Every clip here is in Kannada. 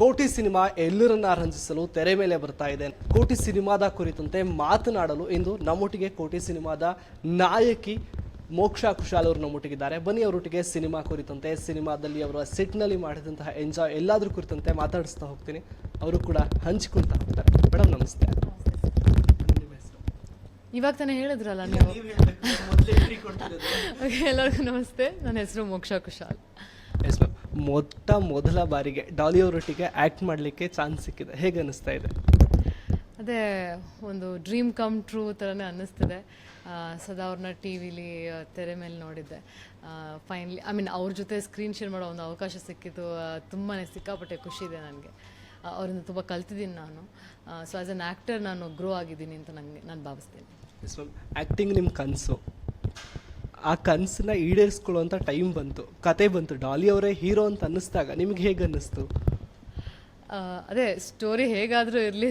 ಕೋಟಿ ಸಿನಿಮಾ ಎಲ್ಲರನ್ನ ರಂಜಿಸಲು ತೆರೆ ಮೇಲೆ ಬರ್ತಾ ಇದೆ. ಕೋಟಿ ಸಿನಿಮಾದ ಕುರಿತಂತೆ ಮಾತನಾಡಲು ಇಂದು ನಮ್ಮೊಟ್ಟಿಗೆ ಕೋಟಿ ಸಿನಿಮಾದ ನಾಯಕಿ ಮೋಕ್ಷ ಕುಶಾಲ್ ಅವರು ನಮ್ಮೊಟ್ಟಿಗಿದ್ದಾರೆ. ಬನ್ನಿ ಅವರೊಟ್ಟಿಗೆ ಸಿನಿಮಾ ಕುರಿತಂತೆ ಸಿನಿಮಾದಲ್ಲಿ ಅವರ ಸೆಟ್ನಲ್ಲಿ ಮಾಡಿದಂತಹ ಎಂಜಾಯ್ ಎಲ್ಲಾದ್ರ ಕುರಿತಂತೆ ಮಾತಾಡಿಸ್ತಾ ಹೋಗ್ತೀನಿ. ಅವರು ಕೂಡ ಹಂಚಿಕೊಳ್ತಾ ಹೋಗ್ತಾರೆ. ಮೇಡಮ್ ನಮಸ್ತೆ? ಇವಾಗ ತಾನೇ ಹೇಳಿದ್ರಲ್ಲ ನೀವು? ಎಲ್ಲರಿಗೂ ನಮಸ್ತೆ. ನನ್ನ ಹೆಸರು ಮೋಕ್ಷ ಕುಶಾಲ್. ಎಸ್ ಮ್ಯಾಮ್ ಮೊಟ್ಟ ಮೊದಲ ಬಾರಿಗೆ ಡಾಲಿ ಅವರೊಟ್ಟಿಗೆ ಆ್ಯಕ್ಟ್ ಮಾಡಲಿಕ್ಕೆ ಚಾನ್ಸ್ ಸಿಕ್ಕಿದೆ. ಹೇಗೆ ಅನ್ನಿಸ್ತಾ ಇದೆ? ಅದೇ ಒಂದು ಡ್ರೀಮ್ ಕಮ್ ಟ್ರೂ ಥರನೇ ಅನ್ನಿಸ್ತಿದೆ. ಸದಾ ಅವ್ರನ್ನ ಟಿ ವಿಲಿ ತೆರೆ ಮೇಲೆ ನೋಡಿದ್ದೆ. ಫೈನಲಿ ಐ ಮೀನ್ ಅವ್ರ ಜೊತೆ ಸ್ಕ್ರೀನ್ ಶೇರ್ ಮಾಡೋ ಒಂದು ಅವಕಾಶ ಸಿಕ್ಕಿದ್ದು ತುಂಬಾ ಸಿಕ್ಕಾಪಟ್ಟೆ ಖುಷಿ ಇದೆ ನನಗೆ. ಅವರಿಂದ ತುಂಬ ಕಲ್ತಿದ್ದೀನಿ ನಾನು. ಸೊ ಆ್ಯಸ್ ಅನ್ ಆ್ಯಕ್ಟರ್ ನಾನು ಗ್ರೋ ಆಗಿದ್ದೀನಿ ಅಂತ ನನಗೆ ನಾನು ಭಾವಿಸ್ತೀನಿ. ಎಸ್ ಮ್ಯಾಮ್ ಆ್ಯಕ್ಟಿಂಗ್ ನಿಮ್ಮ ಕನಸು. ಆ ಕನಸನ್ನ ಈಡೇರಿಸ್ಕೊಳ್ಳುವಂಥ ಟೈಮ್ ಬಂತು. ಕತೆ ಬಂತು. ಡಾಲಿ ಅವರೇ ಹೀರೋ ಅಂತ ಅನ್ನಿಸ್ದಾಗ ನಿಮ್ಗೆ ಹೇಗೆ ಅನ್ನಿಸ್ತು? ಅದೇ ಸ್ಟೋರಿ ಹೇಗಾದರೂ ಇರಲಿ.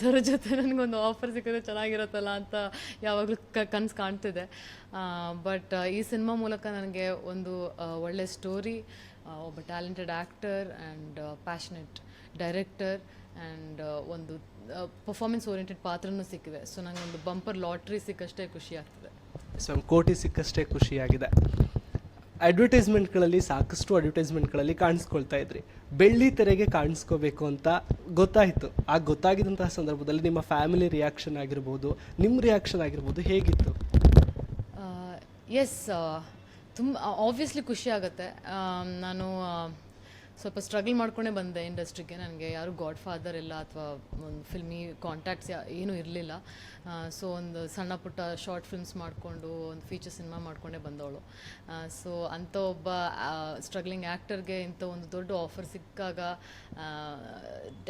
ಸರ್ ಜೊತೆ ನನಗೊಂದು ಆಫರ್ ಸಿಕ್ಕಿದ್ರೆ ಚೆನ್ನಾಗಿರುತ್ತಲ್ಲ ಅಂತ ಯಾವಾಗಲೂ ಕ, ಕನಸು ಕಾಣ್ತಿದೆ. ಬಟ್ ಈ ಸಿನಿಮಾ ಮೂಲಕ ನನಗೆ ಒಂದು ಒಳ್ಳೆ ಸ್ಟೋರಿ ಒಬ್ಬ talented actor and passionate director and ಒಂದು ಪರ್ಫಾರ್ಮೆನ್ಸ್ ಓರಿಯೆಂಟೆಡ್ ಪಾತ್ರನೂ ಸಿಕ್ಕಿದೆ. ಸೊ ನನಗೊಂದು ಬಂಪರ್ ಲಾಟ್ರಿ ಸಿಕ್ಕಷ್ಟೇ ಖುಷಿ ಆಗ್ತಿದೆ. ಮ್ಯಾಮ್ ಕೋಟಿ ಸಿಕ್ಕಷ್ಟೇ ಖುಷಿಯಾಗಿದೆ ಅಡ್ವರ್ಟೈಸ್ಮೆಂಟ್ಗಳಲ್ಲಿ ಸಾಕಷ್ಟು ಅಡ್ವರ್ಟೈಸ್ಮೆಂಟ್ಗಳಲ್ಲಿ ಕಾಣಿಸ್ಕೊಳ್ತಾ ಇದ್ರಿ. ಬೆಳ್ಳಿ ತೆರೆಗೆ ಕಾಣಿಸ್ಕೋಬೇಕು ಅಂತ ಗೊತ್ತಾಯಿತು. ಆ ಗೊತ್ತಾಗಿದ್ದಂತಹ ಸಂದರ್ಭದಲ್ಲಿ ನಿಮ್ಮ ಫ್ಯಾಮಿಲಿ ರಿಯಾಕ್ಷನ್ ಆಗಿರ್ಬೋದು ನಿಮ್ಮ ರಿಯಾಕ್ಷನ್ ಆಗಿರ್ಬೋದು ಹೇಗಿತ್ತು? ಎಸ್ ತುಂಬ ಆಬ್ವಿಯಸ್ಲಿ ಖುಷಿ ಆಗುತ್ತೆ. ನಾನು ಆ, ಸ್ವಲ್ಪ ಸ್ಟ್ರಗಲ್ ಮಾಡ್ಕೊಂಡೇ ಬಂದೆ ಇಂಡಸ್ಟ್ರಿಗೆ ನನಗೆ ಯಾರು ಗಾಡ್ ಫಾದರ್ ಇಲ್ಲ ಅಥವಾ ಒಂದು ಫಿಲ್ಮಿ ಕಾಂಟ್ಯಾಕ್ಟ್ಸ್ ಏನೂ ಇರಲಿಲ್ಲ. ಸೊ ಒಂದು ಸಣ್ಣ ಪುಟ್ಟ ಶಾರ್ಟ್ ಫಿಲ್ಮ್ಸ್ ಮಾಡಿಕೊಂಡು, ಒಂದು ಫೀಚರ್ ಸಿನಿಮಾ ಮಾಡ್ಕೊಂಡೇ ಬಂದವಳು. ಸೊ ಅಂಥ ಒಬ್ಬ ಸ್ಟ್ರಗ್ಲಿಂಗ್ ಆ್ಯಕ್ಟರ್ಗೆ ಇಂಥ ಒಂದು ದೊಡ್ಡ ಆಫರ್ ಸಿಕ್ಕಾಗ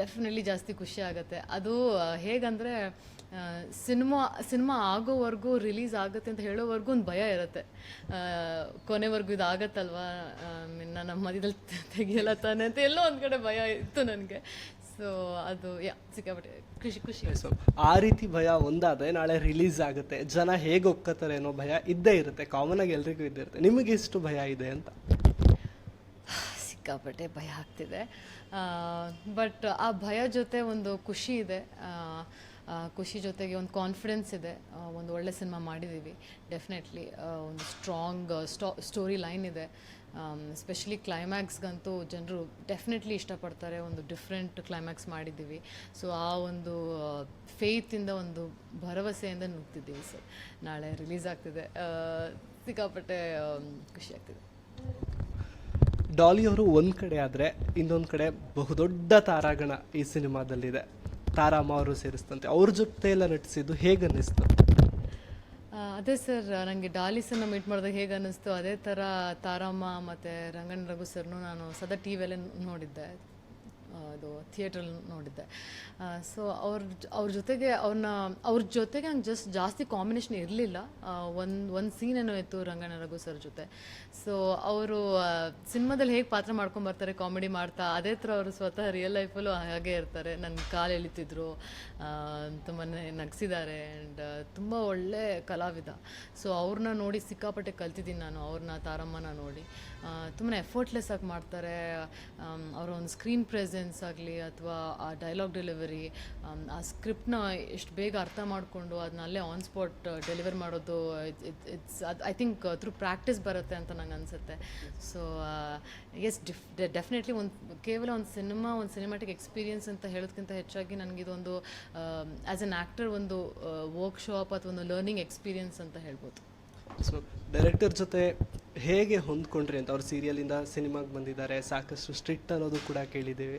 ಡೆಫಿನೆಟ್ಲಿ ಜಾಸ್ತಿ ಖುಷಿ ಆಗುತ್ತೆ. ಅದು ಹೇಗಂದರೆ ಸಿನಿಮಾ ಸಿನಿಮಾ ಆಗೋವರೆಗೂ ರಿಲೀಸ್ ಆಗುತ್ತೆ ಅಂತ ಹೇಳೋವರೆಗೂ ಒಂದು ಭಯ ಇರುತ್ತೆ. ಕೊನೆವರೆಗೂ ಇದು ಆಗತ್ತಲ್ವಾ ನನ್ನ ನಮ್ಮ ಮಧ್ಯದಲ್ಲಿ ತೆಗಿಯಲ್ಲ ತಾನೆ ಅಂತ ಎಲ್ಲೋ ಒಂದು ಕಡೆ ಭಯ ಇತ್ತು ನನಗೆ. ಸೊ ಅದು ಯಾ ಸಿಕ್ಕಾಪಟ್ಟೆ ಖುಷಿ ಖುಷಿ ಸೊ ಆ ರೀತಿ ಭಯ ಒಂದಾದರೆ ನಾಳೆ ರಿಲೀಸ್ ಆಗುತ್ತೆ. ಜನ ಹೇಗೆ ಒಕ್ಕತ್ತಾರೆ ಅನ್ನೋ ಭಯ ಇದ್ದೇ ಇರುತ್ತೆ. ಕಾಮನ್ ಆಗಿ ಎಲ್ರಿಗೂ ಇದ್ದೇ ಇರುತ್ತೆ. ನಿಮಗೆ ಎಷ್ಟು ಭಯ ಇದೆ ಅಂತ? ಸಿಕ್ಕಾಪಟ್ಟೆ ಭಯ ಆಗ್ತಿದೆ. ಬಟ್ ಆ ಭಯ ಜೊತೆ ಒಂದು ಖುಷಿ ಇದೆ. ಖುಷಿ ಜೊತೆಗೆ ಒಂದು ಕಾನ್ಫಿಡೆನ್ಸ್ ಇದೆ. ಒಂದು ಒಳ್ಳೆ ಸಿನಿಮಾ ಮಾಡಿದ್ದೀವಿ ಡೆಫಿನೆಟ್ಲಿ ಒಂದು ಸ್ಟ್ರಾಂಗ್ ಸ್ಟೋ ಸ್ಟೋರಿ ಲೈನ್ ಇದೆ. ಸ್ಪೆಷಲಿ ಕ್ಲೈಮ್ಯಾಕ್ಸ್ಗಂತೂ ಜನರು ಡೆಫಿನೆಟ್ಲಿ ಇಷ್ಟಪಡ್ತಾರೆ ಒಂದು ಡಿಫ್ರೆಂಟ್ ಕ್ಲೈಮ್ಯಾಕ್ಸ್ ಮಾಡಿದ್ದೀವಿ. ಸೊ ಆ ಒಂದು ಫೇತಿಂದ ಒಂದು ಭರವಸೆಯಿಂದ ನುಗ್ತಿದ್ದೀವಿ ಸರ್. ನಾಳೆ ರಿಲೀಸ್ ಆಗ್ತಿದೆ. ಸಿಕ್ಕಾಪಟ್ಟೆ ಆಮ್, ಖುಷಿ ಆಗ್ತಿದೆ. ಡಾಲಿ ಅವರು ಒಂದು ಕಡೆ ಆದರೆ ಇನ್ನೊಂದು ಕಡೆ ಬಹುದೊಡ್ಡ ತಾರಾಗಣ ಈ ಸಿನಿಮಾದಲ್ಲಿದೆ. ತಾರಾಮ ಅವರು ಸೇರಿಸ್ತಂತೆ ಅವ್ರ ಜೊತೆ ಎಲ್ಲ ನಟಿಸಿದ್ದು ಹೇಗೆ ಅನ್ನಿಸ್ತು ಅದೇ ಸರ್ ನನಗೆ ಡಾಲಿಸನ್ನ ಮೀಟ್ ಮಾಡಿದಾಗ ಹೇಗೆ ಅನ್ನಿಸ್ತು? ಅದೇ ಥರ ತಾರಮ್ಮ ಮತ್ತು ರಂಗಣ್ಣ ರಘು ಸರ್ನು ನಾನು ಸದಾ ಟಿ ವಿಯಲ್ಲೇ ನೋಡಿದ್ದೆ. ಅದು ಥಿಯೇಟ್ರಲ್ಲಿ ನೋಡಿದ್ದೆ. ಸೊ ಅವ್ರ ಅವ್ರ ಜೊತೆಗೆ ಅವ್ರನ್ನ ಅವ್ರ ಜೊತೆಗೆ ನಂಗೆ ಜಸ್ಟ್ ಜಾಸ್ತಿ ಕಾಂಬಿನೇಷನ್ ಇರಲಿಲ್ಲ. ಒಂದು ಒಂದು ಸೀನ್ ಏನೋ ಇತ್ತು ರಂಗಣ್ಣ ರಘು ಸರ್ ಜೊತೆ. ಸೊ ಅವರು ಸಿನಿಮಾದಲ್ಲಿ ಹೇಗೆ ಪಾತ್ರ ಮಾಡ್ಕೊಂಡು ಬರ್ತಾರೆ ಕಾಮಿಡಿ ಮಾಡ್ತಾ, ಅದೇ ಥರ ಅವರು ಸ್ವತಃ ರಿಯಲ್ ಲೈಫಲ್ಲೂ ಹಾಗೆ ಇರ್ತಾರೆ. ನನ್ನ ಕಾಲು ಎಳಿತಿದ್ರು. ತುಂಬಾ ನಗಿಸಿದ್ದಾರೆ ಆ್ಯಂಡ್ ತುಂಬ ಒಳ್ಳೆ ಕಲಾವಿದ. ಸೊ ಅವ್ರನ್ನ ನೋಡಿ ಸಿಕ್ಕಾಪಟ್ಟೆ ಕಲ್ತಿದ್ದೀನಿ ನಾನು, ಅವ್ರನ್ನ ತಾರಮ್ಮನ ನೋಡಿ. ತುಂಬಾ ಎಫರ್ಟ್ಲೆಸ್ ಆಗಿ ಮಾಡ್ತಾರೆ. ಅವರ ಒಂದು ಸ್ಕ್ರೀನ್ ಪ್ರೆಸೆನ್ಸ್ ಆಗಲಿ ಅಥವಾ ಆ ಡೈಲಾಗ್ ಡೆಲಿವರಿ ಆ ಸ್ಕ್ರಿಪ್ಟ್ನ ಎಷ್ಟು ಬೇಗ ಅರ್ಥ ಮಾಡಿಕೊಂಡು ಅದನ್ನ ಅಲ್ಲೇ ಆನ್ ಸ್ಪಾಟ್ ಡೆಲಿವರ್ ಮಾಡೋದು ಇಟ್ಸ್ ಅದು ಐ ಥಿಂಕ್ ಥ್ರೂ ಪ್ರಾಕ್ಟೀಸ್ ಬರುತ್ತೆ ಅಂತ ನಂಗೆ ಅನಿಸುತ್ತೆ. ಸೊ ಎಸ್ ಡಿಫ್ ಡೆಫಿನೆಟ್ಲಿ ಒಂದು, ಕೇವಲ ಒಂದು ಸಿನಿಮಾ ಒಂದು ಸಿನಿಮಾಟಿಕ್ ಎಕ್ಸ್ಪೀರಿಯನ್ಸ್ ಅಂತ ಹೇಳೋದಕ್ಕಿಂತ ಹೆಚ್ಚಾಗಿ ನನಗಿದೊಂದು ಆ್ಯಸ್ ಅನ್ ಆ್ಯಕ್ಟರ್ ಒಂದು ವರ್ಕ್ಶಾಪ್ ಅಥವಾ ಒಂದು ಲರ್ನಿಂಗ್ ಎಕ್ಸ್ಪೀರಿಯನ್ಸ್ ಅಂತ ಹೇಳ್ಬೋದು. ಸೊ ಡೈರೆಕ್ಟರ್ ಜೊತೆ ಹೇಗೆ ಹೊಂದ್ಕೊಂಡ್ರಿ ಅಂತ ಅವ್ರ ಸೀರಿಯಲಿಂದ ಸಿನಿಮಾಗೆ ಬಂದಿದ್ದಾರೆ ಸಾಕಷ್ಟು ಸ್ಟ್ರಿಕ್ಟ್ ಅನ್ನೋದು ಕೂಡ ಕೇಳಿದ್ದೀವಿ.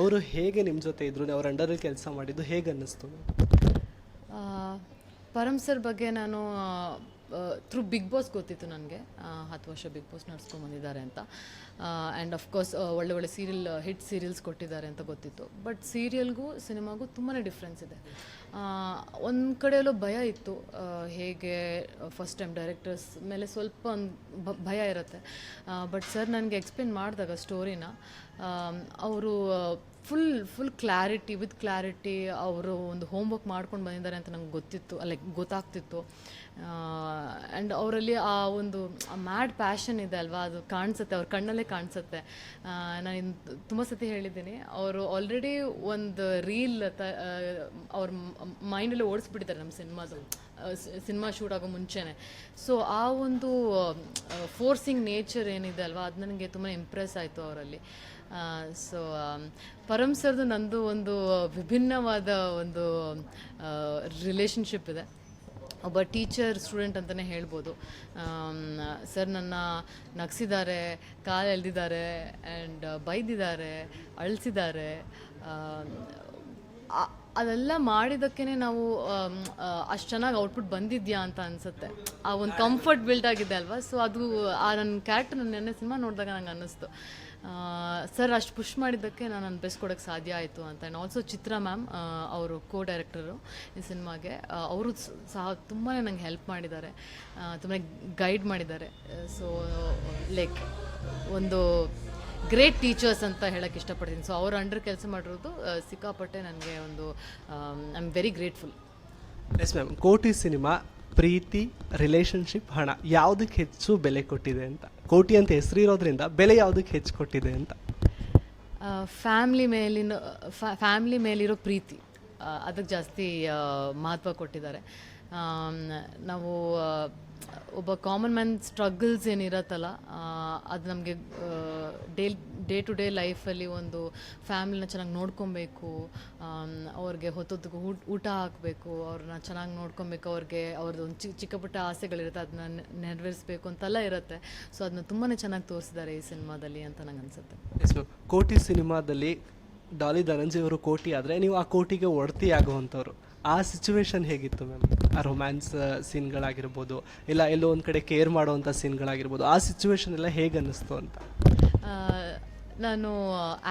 ಅವರು ಹೇಗೆ ನಿಮ್ಮ ಜೊತೆ ಇದ್ರು ಅವ್ರ ಅಂಡರಲ್ಲಿ ಕೆಲಸ ಮಾಡಿದ್ದು ಹೇಗೆ ಅನ್ನಿಸ್ತು ಪರಮ್ ಸರ್ ಬಗ್ಗೆ ನಾನು ಥ್ರೂ ಬಿಗ್ ಬಾಸ್ ಗೊತ್ತಿತ್ತು ನನಗೆ. ಹತ್ತು ವರ್ಷ ಬಿಗ್ ಬಾಸ್ ನಡ್ಸ್ಕೊಂಬಂದಿದ್ದಾರೆ ಅಂತ. ಆ್ಯಂಡ್ ಅಫ್ಕೋರ್ಸ್ ಒಳ್ಳೆ ಒಳ್ಳೆ ಸೀರಿಯಲ್ ಹಿಟ್ ಸೀರಿಯಲ್ಸ್ ಕೊಟ್ಟಿದ್ದಾರೆ ಅಂತ ಗೊತ್ತಿತ್ತು. ಬಟ್ ಸೀರಿಯಲ್ಗೂ ಸಿನಿಮಾಗೂ ತುಂಬಾ ಡಿಫ್ರೆನ್ಸ್ ಇದೆ. ಒಂದು ಕಡೆಯಲ್ಲೂ ಭಯ ಇತ್ತು. ಹೇಗೆ ಫಸ್ಟ್ ಟೈಮ್ ಡೈರೆಕ್ಟರ್ಸ್ ಮೇಲೆ ಸ್ವಲ್ಪ ಒಂದು ಭಯ ಇರುತ್ತೆ. ಬಟ್ ಸರ್ ನನಗೆ ಎಕ್ಸ್ಪ್ಲೇನ್ ಮಾಡಿದಾಗ ಸ್ಟೋರಿನ ಅವರು full full clarity with clarity ಅವರು ಒಂದು ಹೋಮ್ವರ್ಕ್ ಮಾಡ್ಕೊಂಡು ಬಂದಿದ್ದಾರೆ ಅಂತ ನಂಗೆ ಗೊತ್ತಿತ್ತು ಲೈಕ್ ಗೊತ್ತಾಗ್ತಿತ್ತು. ಆ್ಯಂಡ್ ಅವರಲ್ಲಿ ಆ ಒಂದು ಮ್ಯಾಡ್ ಪ್ಯಾಷನ್ ಇದೆ ಅಲ್ವಾ, ಅದು ಕಾಣಿಸುತ್ತೆ, ಅವ್ರ ಕಣ್ಣಲ್ಲೇ ಕಾಣಿಸುತ್ತೆ. ನಾನು ತುಂಬ ಸತಿ ಹೇಳಿದ್ದೀನಿ, ಅವರು ಆಲ್ರೆಡಿ ಒಂದು ರೀಲ್ ತ ಅವ್ರ ಮೈಂಡಲ್ಲಿ ಓಡಿಸ್ಬಿಟ್ಟಿದ್ದಾರೆ ನಮ್ಮ ಸಿನಿಮಾದು ಸಿನಿಮಾ ಶೂಟ್ ಆಗೋ ಮುಂಚೆನೆ. ಸೊ ಆ ಒಂದು ಫೋರ್ಸಿಂಗ್ ನೇಚರ್ ಏನಿದೆ ಅಲ್ವಾ, ಅದು ನನಗೆ ತುಂಬ ಇಂಪ್ರೆಸ್ ಆಯಿತು ಅವರಲ್ಲಿ. ಸೊ ಪರಮ್ ಸರ್ದು ನಂದು ಒಂದು ವಿಭಿನ್ನವಾದ ಒಂದು ರಿಲೇಷನ್ಶಿಪ್ ಇದೆ. ಒಬ್ಬ ಟೀಚರ್ ಸ್ಟೂಡೆಂಟ್ ಅಂತಲೇ ಹೇಳ್ಬೋದು. ಸರ್ ನನ್ನ ನಗಿಸಿದ್ದಾರೆ, ಕಾಲು ಎಳೆದಿದ್ದಾರೆ ಆ್ಯಂಡ್ ಬೈದಿದ್ದಾರೆ, ಅಳಿಸಿದ್ದಾರೆ. ಅದೆಲ್ಲ ಮಾಡಿದ್ದಕ್ಕೇ ನಾವು ಅಷ್ಟು ಚೆನ್ನಾಗಿ ಔಟ್ಪುಟ್ ಬಂದಿದ್ಯಾ ಅಂತ ಅನಿಸುತ್ತೆ. ಆ ಒಂದು ಕಂಫರ್ಟ್ ಬಿಲ್ಡ್ ಆಗಿದೆ ಅಲ್ವಾ? ಸೊ ಅದು, ಆ ನನ್ನ ಕ್ಯಾರೆಕ್ಟರ್ ನನ್ನ ನೆನ್ನೆ ಸಿನಿಮಾ ನೋಡಿದಾಗ ನಂಗೆ ಅನ್ನಿಸ್ತು. ಸರ್, ಅಷ್ಟು ಪುಷ್ ಮಾಡಿದ್ದಕ್ಕೆ ನಾನು ನನ್ನ ಬೆಸ್ಟ್ ಕೊಡೋಕ್ಕೆ ಸಾಧ್ಯ ಆಯಿತು ಅಂತ. ಆ್ಯಂಡ್ ಆಲ್ಸೋ ಚಿತ್ರ ಮ್ಯಾಮ್ ಅವರು ಕೋ ಡೈರೆಕ್ಟರು ಈ ಸಿನಿಮಾಗೆ ಅವರು ಸಹ ತುಂಬಾ ನಂಗೆ ಹೆಲ್ಪ್ ಮಾಡಿದ್ದಾರೆ. ತುಂಬಾ ಗೈಡ್ ಮಾಡಿದ್ದಾರೆ. ಸೊ ಲೈಕ್ ಒಂದು ಗ್ರೇಟ್ ಟೀಚರ್ಸ್ ಅಂತ ಹೇಳಕ್ಕೆ ಇಷ್ಟಪಡ್ತೀನಿ. ಸೊ ಅವ್ರ ಅಂಡರ್ ಕೆಲಸ ಮಾಡಿರೋದು ಸಿಕ್ಕಾಪಟ್ಟೆ ನನಗೆ ಒಂದು I am very grateful yes ma'am Kotee cinema, Preethi relationship ಹಣ ಯಾವುದಕ್ಕೆ ಹೆಚ್ಚು ಬೆಲೆ ಕೊಟ್ಟಿದೆ ಅಂತ? ಕೋಟಿ ಅಂತ ಹೆಸರಿರೋದ್ರಿಂದ ಬೆಲೆ ಯಾವುದಕ್ಕೆ ಹೆಚ್ಚು ಕೊಟ್ಟಿದೆ ಅಂತ? ಫ್ಯಾಮ್ಲಿ ಮೇಲಿನ ಫ್ಯಾಮ್ಲಿ ಮೇಲಿರೋ ಪ್ರೀತಿ ಅದಕ್ಕೆ ಜಾಸ್ತಿ ಮಹತ್ವ ಕೊಟ್ಟಿದ್ದಾರೆ. ನಾವು ಒಬ್ಬ ಕಾಮನ್ ಮ್ಯಾನ್ ಸ್ಟ್ರಗಲ್ಸ್ ಏನಿರತ್ತಲ್ಲ ಅದು ನಮಗೆ ಡೇ ಡೇ ಟು ಡೇ ಲೈಫಲ್ಲಿ ಒಂದು ಫ್ಯಾಮಿಲಿನ ಚೆನ್ನಾಗಿ ನೋಡ್ಕೊಬೇಕು ಅವ್ರಿಗೆ ಹೊತ್ತೊತ್ತಿಗೆ ಊಟ ಊಟ ಹಾಕಬೇಕು ಅವ್ರನ್ನ ಚೆನ್ನಾಗಿ ನೋಡ್ಕೊಬೇಕು ಅವ್ರಿಗೆ ಅವ್ರದ್ದು ಒಂದು ಚಿಕ್ಕ ಚಿಕ್ಕ ಪುಟ್ಟ ಆಸೆಗಳಿರುತ್ತೆ ಅದನ್ನ ನೆರವೇರಿಸ್ಬೇಕು ಅಂತೆಲ್ಲ ಇರುತ್ತೆ. ಸೊ ಅದನ್ನ ತುಂಬಾ ಚೆನ್ನಾಗಿ ತೋರಿಸಿದ್ದಾರೆ ಈ ಸಿನಿಮಾದಲ್ಲಿ ಅಂತ ನಂಗೆ ಅನ್ಸುತ್ತೆ. ಕೋಟಿ ಸಿನಿಮಾದಲ್ಲಿ ಡಾಲಿ ಧನಂಜಯ್ ಅವರು ಕೋಟಿ ಆದರೆ ನೀವು ಆ ಕೋಟಿಗೆ ಒಡ್ತಿ ಆಗುವಂಥವ್ರು. ಆ ಸಿಚುವೇಶನ್ ಹೇಗಿತ್ತು ಮ್ಯಾಮ್ ಆ ರೊಮ್ಯಾನ್ಸ್ ಸೀನ್ಗಳಾಗಿರ್ಬೋದು ಇಲ್ಲ ಎಲ್ಲೋ ಒಂದು ಕಡೆ ಕೇರ್ ಮಾಡುವಂಥ ಸೀನ್ಗಳಾಗಿರ್ಬೋದು ಆ ಸಿಚುವೇಶನ್ ಎಲ್ಲ ಹೇಗೆ ಅನ್ನಿಸ್ತು ಅಂತ? ನಾನು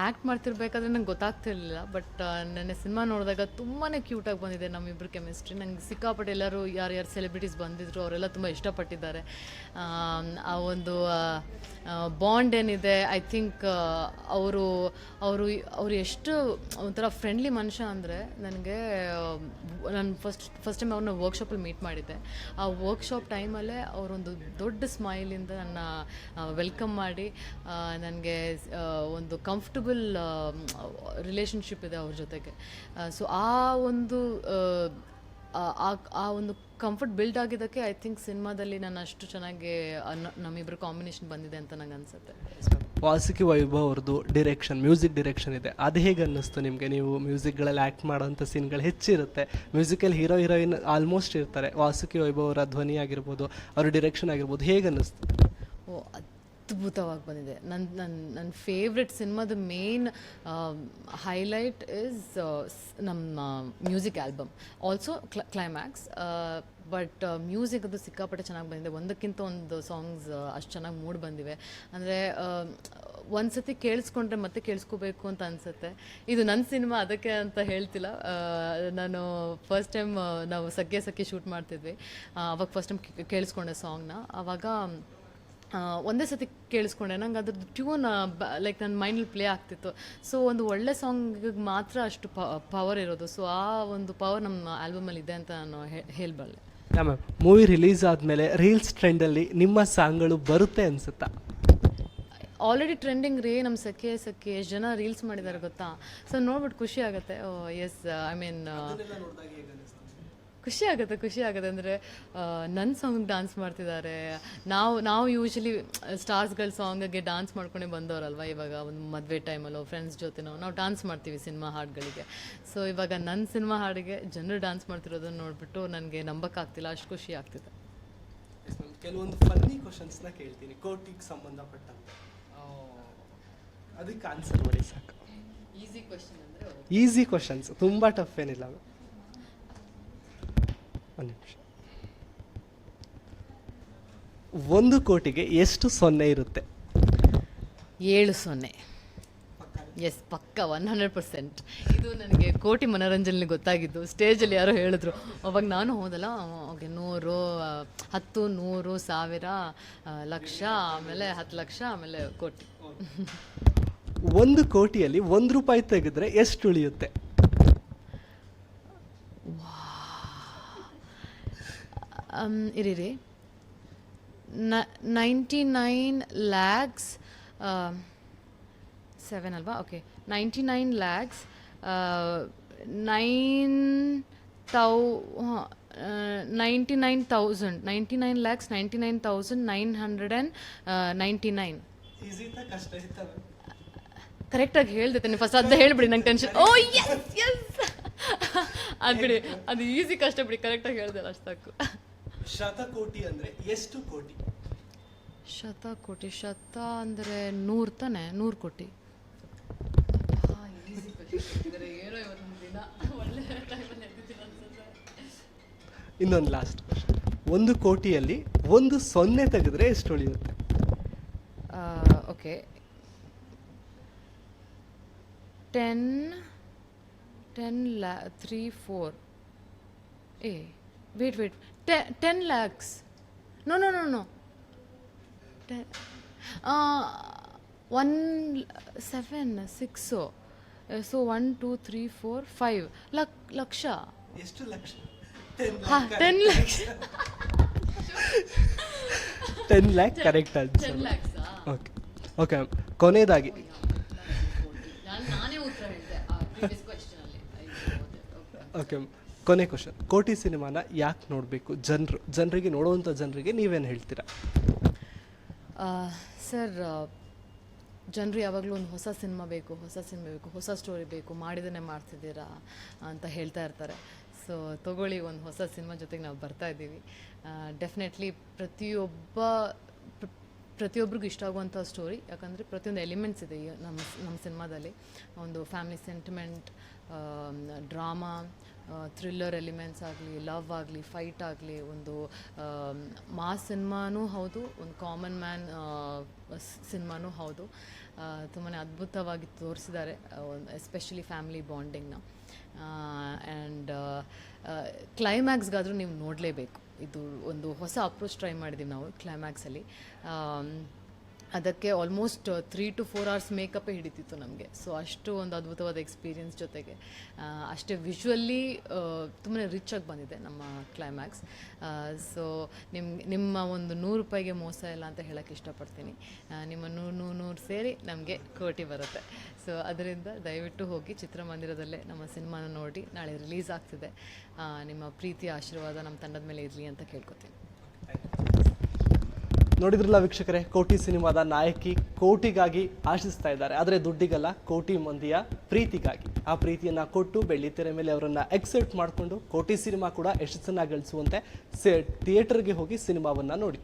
ಆ್ಯಕ್ಟ್ ಮಾಡ್ತಿರ್ಬೇಕಾದ್ರೆ ನಂಗೆ ಗೊತ್ತಾಗ್ತಿರ್ಲಿಲ್ಲ ಬಟ್ ನನ್ನ ಸಿನಿಮಾ ನೋಡಿದಾಗ ತುಂಬಾ ಕ್ಯೂಟಾಗಿ ಬಂದಿದೆ ನಮ್ಮಿಬ್ಬರು ಕೆಮಿಸ್ಟ್ರಿ ನಂಗೆ ಸಿಕ್ಕಾಪಟ್ಟೆ ಎಲ್ಲರೂ ಯಾರ್ಯಾರು ಸೆಲೆಬ್ರಿಟೀಸ್ ಬಂದಿದ್ರು, ಅವರೆಲ್ಲ ತುಂಬ ಇಷ್ಟಪಟ್ಟಿದ್ದಾರೆ. ಆ ಒಂದು ಬಾಂಡ್ ಏನಿದೆ ಐ ಥಿಂಕ್ ಅವರು ಅವರು ಅವರು ಎಷ್ಟು ಒಂಥರ ಫ್ರೆಂಡ್ಲಿ ಮನುಷ್ಯ ಅಂದರೆ ನನಗೆ, ನಾನು ಫಸ್ಟ್ ಫಸ್ಟ್ ಟೈಮ್ ಅವ್ರನ್ನ ವರ್ಕ್ಶಾಪಲ್ಲಿ ಮೀಟ್ ಮಾಡಿದ್ದೆ. ಆ ವರ್ಕ್ಶಾಪ್ ಟೈಮಲ್ಲೇ ಅವರೊಂದು ದೊಡ್ಡ ಸ್ಮೈಲಿಂದ ನನ್ನ ವೆಲ್ಕಮ್ ಮಾಡಿ ನನಗೆ ಒಂದು ಕಂಫರ್ಟಬಲ್ ರಿಲೇಷನ್ಶಿಪ್ ಇದೆ ಅವ್ರ ಜೊತೆಗೆ. ಸೊ ಆ ಒಂದು ಆ, ಒಂದು ಕಂಫರ್ಟ್ ಬಿಲ್ಡ್ ಆಗಿದ್ದಕ್ಕೆ ಐ ಥಿಂಕ್ ಸಿನಿಮಾದಲ್ಲಿ ನಾನು ಅಷ್ಟು ಚೆನ್ನಾಗಿ ನಮ್ಮಿಬ್ಬರು ಕಾಂಬಿನೇಷನ್ ಬಂದಿದೆ ಅಂತ ನಂಗೆ ಅನ್ಸುತ್ತೆ. ವಾಸುಕಿ ವೈಭವ್ ಅವ್ರದ್ದು ಡಿರೆಕ್ಷನ್ ಮ್ಯೂಸಿಕ್ ಡಿರೆಕ್ಷನ್ ಇದೆ. ಅದು ಹೇಗೆ ಅನ್ನಿಸ್ತು ನಿಮಗೆ? ನೀವು ಮ್ಯೂಸಿಕ್ಗಳಲ್ಲಿ ಆ್ಯಕ್ಟ್ ಮಾಡೋಂಥ ಸೀನ್ಗಳು ಹೆಚ್ಚಿರುತ್ತೆ. ಮ್ಯೂಸಿಕಲ್ಲಿ ಹೀರೋ ಹೀರೋಯಿನ್ ಆಲ್ಮೋಸ್ಟ್ ಇರ್ತಾರೆ. ವಾಸುಕಿ ವೈಭವ್ ಅವರ ಧ್ವನಿ ಆಗಿರ್ಬೋದು ಅವ್ರ ಡಿರೆಕ್ಷನ್ ಆಗಿರ್ಬೋದು ಹೇಗೆ ಅನ್ನಿಸ್ತು? ಓ ಅದ್ಭುತವಾಗಿ ಬಂದಿದೆ. ನನ್ನ ನನ್ನ ನನ್ನ ಫೇವ್ರೆಟ್ ಸಿನಿಮಾದ ಮೇನ್ ಹೈಲೈಟ್ ಇಸ್ ನಮ್ಮ music album also climax but music ಅದು ಸಿಕ್ಕಾಪಟ್ಟೆ ಚೆನ್ನಾಗಿ ಬಂದಿದೆ. ಒಂದಕ್ಕಿಂತ ಒಂದು ಸಾಂಗ್ಸ್ ಅಷ್ಟು ಚೆನ್ನಾಗಿ ಮೂಡ್ ಬಂದಿವೆ. ಅಂದರೆ ಒಂದು ಸತಿ ಕೇಳಿಸ್ಕೊಂಡ್ರೆ ಮತ್ತೆ ಕೇಳಿಸ್ಕೋಬೇಕು ಅಂತ ಅನಿಸುತ್ತೆ. ಇದು ನನ್ನ ಸಿನಿಮಾ, ಅದಕ್ಕೆ ಅಂತ ಹೇಳ್ತಿಲ್ಲ. ನಾನು ಫಸ್ಟ್ ಟೈಮ್ ನಾವು ಸಗ್ಗೆ ಸಖ್ಯ ಶೂಟ್ ಮಾಡ್ತಿದ್ವಿ. ಅವಾಗ ಫಸ್ಟ್ ಟೈಮ್ ಕೇಳಿಸ್ಕೊಂಡೆ ಸಾಂಗ್ನ ಆವಾಗ ಒಂದೇ ಸತಿ ಕೇಳಿಸ್ಕೊಂಡೆ. ನಂಗೆ ಅದ್ರದ್ದು ಟ್ಯೂನ್ ಲೈಕ್ ನನ್ನ ಮೈಂಡಲ್ಲಿ ಪ್ಲೇ ಆಗ್ತಿತ್ತು. ಸೊ ಒಂದು ಒಳ್ಳೆ ಸಾಂಗಿಗೆ ಮಾತ್ರ ಅಷ್ಟು ಪವರ್ ಇರೋದು. ಸೊ ಆ ಒಂದು ಪವರ್ ನಮ್ಮ ಆಲ್ಬಮಲ್ಲಿ ಇದೆ ಅಂತ ನಾನು ಹೇಳಬಲ್ಲೆ. ಮ್ಯಾಮ್ ಮೂವಿ ರಿಲೀಸ್ ಆದಮೇಲೆ ರೀಲ್ಸ್ ಟ್ರೆಂಡಲ್ಲಿ ನಿಮ್ಮ ಸಾಂಗ್ಗಳು ಬರುತ್ತೆ ಅನ್ಸುತ್ತಾ? ಆಲ್ರೆಡಿ ಟ್ರೆಂಡಿಂಗ್ ರೀ ನಮ್ಮ ಸಖೆ ಸಖಿ ಎಷ್ಟು ಜನ ರೀಲ್ಸ್ ಮಾಡಿದ್ದಾರೆ ಗೊತ್ತಾ? ಸೊ ನೋಡ್ಬಿಟ್ಟು ಖುಷಿ ಆಗುತ್ತೆ. ಓ ಎಸ್ ಐ ಮೀನ್ ಖುಷಿ ಆಗುತ್ತೆ ಖುಷಿ ಆಗುತ್ತೆ ಅಂದರೆ ನನ್ನ ಸಾಂಗ್ ಡಾನ್ಸ್ ಮಾಡ್ತಿದ್ದಾರೆ ನಾವು ನಾವು ಯೂಶಲಿ ಸ್ಟಾರ್ಸ್ಗಳ ಸಾಂಗ್ಗೆ ಡಾನ್ಸ್ ಮಾಡ್ಕೊಂಡೇ ಬಂದವರಲ್ವ ಇವಾಗ ಒಂದು ಮದುವೆ ಟೈಮಲ್ಲೋ ಫ್ರೆಂಡ್ಸ್ ಜೊತೆನೋ ನಾವು ಡಾನ್ಸ್ ಮಾಡ್ತೀವಿ ಸಿನಿಮಾ ಹಾಡುಗಳಿಗೆ ಸೊ ಇವಾಗ ನನ್ನ ಸಿನಿಮಾ ಹಾಡಿಗೆ ಜನರು ಡಾನ್ಸ್ ಮಾಡ್ತಿರೋದನ್ನ ನೋಡಿಬಿಟ್ಟು ನನಗೆ ನಂಬಕ್ಕಾಗ್ತಿಲ್ಲ ಅಷ್ಟು ಖುಷಿ ಆಗ್ತಿದೆ. ಕೆಲವೊಂದು ಫನ್ನಿ ಕ್ವಶನ್ಸ್ನ ಕೇಳ್ತೀನಿ ಕೋಟಿಗೆ ಸಂಬಂಧಪಟ್ಟಂತೆ. ಅದಕ್ಕೆ ಆನ್ಸರ್ ಮಾಡಿ ಸಾಕು. ಈಸಿ ಕ್ವಶನ್ ಅಂದರೆ ಈಸಿ ಕ್ವಶನ್ಸ್ ತುಂಬ ಟಫ್ ಏನಿಲ್ಲ. ಒಂದು ನಿಮಿಷ. ಒಂದು ಕೋಟಿಗೆ ಎಷ್ಟು ಸೊನ್ನೆ ಇರುತ್ತೆ? ಏಳು ಸೊನ್ನೆ. ಎಸ್ ಪಕ್ಕ ಒನ್ ಹಂಡ್ರೆಡ್ ಪರ್ಸೆಂಟ್ ಇದು ನನಗೆ ಕೋಟಿ ಮನೋರಂಜನೆ ಗೊತ್ತಾಗಿದ್ದು. ಸ್ಟೇಜಲ್ಲಿ ಯಾರೋ ಹೇಳಿದ್ರು ಅವಾಗ ನಾನು ಹೋದಲ್ಲ ಓಕೆ ನೂರು ಹತ್ತು ನೂರು ಸಾವಿರ ಲಕ್ಷ ಆಮೇಲೆ ಹತ್ತು ಲಕ್ಷ ಆಮೇಲೆ ಕೋಟಿ. ಒಂದು ಕೋಟಿಯಲ್ಲಿ ಒಂದು ರೂಪಾಯಿ ತೆಗೆದ್ರೆ ಎಷ್ಟು ಉಳಿಯುತ್ತೆ? Um, ಇರಿರಿ ನೈಂಟಿ ನೈನ್ ಲ್ಯಾಕ್ಸ್ ಸೆವೆನ್ ಅಲ್ವಾ? Okay ninety nine lakhs nine thou ninety nine thousand ninety nine lakhs ninety nine thousand nine hundred and ninety nine ಕರೆಕ್ಟಾಗಿ ಹೇಳ್ದೆ ನೀವು ಫಸ್ಟ್ ಅದ ಹೇಳ್ಬಿಡಿ ನಂಗೆ ಟೆನ್ಷನ್ ಓ ಎಸ್ ಎಸ್ ಅದು ಬಿಡಿ ಅದು ಈಸಿ ಕಷ್ಟ ಬಿಡಿ. ಕರೆಕ್ಟಾಗಿ ಹೇಳ್ದೆ ಅಷ್ಟು ಸಾಕು. ಶತಕೋಟಿ ಅಂದ್ರೆ ಎಷ್ಟು ಕೋಟಿ? ಶತ ಕೋಟಿ ಶತ ಅಂದರೆ ನೂರು ತಾನೆ ನೂರು ಕೋಟಿ. ಇನ್ನೊಂದು ಲಾಸ್ಟ್ ಒಂದು ಕೋಟಿಯಲ್ಲಿ ಒಂದು ಸೊನ್ನೆ ತೆಗೆದ್ರೆ ಎಷ್ಟು ಉಳಿಯುತ್ತೆ? ಓಕೆ ಟೆನ್ ಟೆನ್ ಲ್ಯಾ ತ್ರೀ ಫೋರ್ ಏ wait wait ten lakhs no no no no one seven six so one two three four five luck ಲಕ್ಷ ಎಷ್ಟು ಲಕ್ಷ? ಹಾಂ ten lakhs ten lakh correct answer ಲ್ಯಾಕ್ಸಾ okay okay ಕೊನೆಯದಾಗಿ. ನಾನು ನಾನೇ ಉತ್ತರ ಹೇಳಿದೆ ಪ್ರೀವಿಯಸ್ ಕ್ವೆಶ್ಚನಲ್ಲಿ ಓಕೆ ಕೊನೆ ಕ್ವಶನ್ ಕೋಟಿ ಸಿನಿಮಾನ ಯಾಕೆ ನೋಡಬೇಕು ಜನರು? ಜನರಿಗೆ ನೋಡುವಂಥ ಜನರಿಗೆ ನೀವೇನು ಹೇಳ್ತೀರಾ? ಸರ್ ಜನರು ಯಾವಾಗಲೂ ಒಂದು ಹೊಸ ಸಿನಿಮಾ ಬೇಕು, ಹೊಸ ಸಿನಿಮಾ ಬೇಕು, ಹೊಸ ಸ್ಟೋರಿ ಬೇಕು ಮಾಡಿದನೇ ಮಾಡ್ತಿದ್ದೀರಾ ಅಂತ ಹೇಳ್ತಾ ಇರ್ತಾರೆ. ಸೊ ತಗೊಳ್ಳಿ, ಒಂದು ಹೊಸ ಸಿನಿಮಾ ಜೊತೆಗೆ ನಾವು ಬರ್ತಾ ಇದ್ದೀವಿ. ಡೆಫಿನೆಟ್ಲಿ ಪ್ರತಿಯೊಬ್ಬ ಪ್ರ- ಪ್ರತಿಯೊಬ್ಬರಿಗೂ ಇಷ್ಟ ಆಗುವಂಥ ಸ್ಟೋರಿ ಯಾಕಂದರೆ ಪ್ರತಿಯೊಂದು ಎಲಿಮೆಂಟ್ಸ್ ಇದೆ ನಮ್ಮ ನಮ್ಮ ಸಿನಿಮಾದಲ್ಲಿ ಒಂದು family sentiment drama thriller elements ಆಗಲಿ ಲವ್ ಆಗಲಿ ಫೈಟ್ ಆಗಲಿ, ಒಂದು ಮಾಸ್ ಸಿನಿಮಾನೂ ಹೌದು, ಒಂದು ಕಾಮನ್ ಮ್ಯಾನ್ ಸಿನಿಮಾನೂ ಹೌದು. ತುಂಬಾ ಅದ್ಭುತವಾಗಿ ತೋರಿಸಿದ್ದಾರೆ ಒಂದು ಎಸ್ಪೆಷಲಿ ಫ್ಯಾಮಿಲಿ ಬಾಂಡಿಂಗ್ನ ಆ್ಯಂಡ್ ಕ್ಲೈಮ್ಯಾಕ್ಸ್ಗಾದರೂ ನೀವು ನೋಡಲೇಬೇಕು. ಇದು ಒಂದು ಹೊಸ ಅಪ್ರೋಚ್ ಟ್ರೈ ಮಾಡಿದ್ದೀವಿ ನಾವು ಕ್ಲೈಮ್ಯಾಕ್ಸಲ್ಲಿ ಅದಕ್ಕೆ almost three to four hours ಮೇಕಪ್ಪೇ ಹಿಡಿತಿತ್ತು ನಮಗೆ. ಸೊ ಅಷ್ಟು ಒಂದು ಅದ್ಭುತವಾದ ಎಕ್ಸ್ಪೀರಿಯನ್ಸ್ ಜೊತೆಗೆ. ಅಷ್ಟೇ ವಿಷುವಲ್ಲಿ ತುಂಬಾ ರಿಚ್ ಆಗಿ ಬಂದಿದೆ ನಮ್ಮ ಕ್ಲೈಮ್ಯಾಕ್ಸ್ ಸೊ ನಿಮ್, ನಿಮ್ಮ ಒಂದು ನೂರು ರೂಪಾಯಿಗೆ ಮೋಸ ಇಲ್ಲ ಅಂತ ಹೇಳೋಕ್ಕೆ ಇಷ್ಟಪಡ್ತೀನಿ. ನಿಮ್ಮ ನೂರು ನೂರು ನೂರು ಸೇರಿ ನಮಗೆ ಕೋಟಿ ಬರುತ್ತೆ. ಸೊ ಅದರಿಂದ ದಯವಿಟ್ಟು ಹೋಗಿ ಚಿತ್ರಮಂದಿರದಲ್ಲೇ ನಮ್ಮ ಸಿನಿಮಾನ ನೋಡಿ, ನಾಳೆ ರಿಲೀಸ್ ಆಗ್ತಿದೆ. ನಿಮ್ಮ ಪ್ರೀತಿ ಆಶೀರ್ವಾದ ನಮ್ಮ ತಂಡದ ಮೇಲೆ ಇರಲಿ ಅಂತ ಕೇಳ್ಕೊತೀನಿ. ನೋಡಿದ್ರಲ್ಲ ವೀಕ್ಷಕರೇ, ಕೋಟಿ ಸಿನಿಮಾದ ನಾಯಕಿ ಕೋಟಿಗಾಗಿ ಆಶಿಸ್ತಾ ಇದ್ದಾರೆ. ಆದರೆ ದುಡ್ಡಿಗಲ್ಲ, ಕೋಟಿ ಮಂದಿಯ ಪ್ರೀತಿಗಾಗಿ. ಆ ಪ್ರೀತಿಯನ್ನು ಕೊಟ್ಟು ಬೆಳ್ಳಿ ತೆರೆ ಮೇಲೆ ಅವರನ್ನು ಎಕ್ಸೆಪ್ಟ್ ಮಾಡಿಕೊಂಡು ಕೋಟಿ ಸಿನಿಮಾ ಕೂಡ ಯಶಸ್ಸನ್ನು ಗಳಿಸುವಂತೆ ಥಿಯೇಟರ್ಗೆ ಹೋಗಿ ಸಿನಿಮಾವನ್ನು ನೋಡಿ.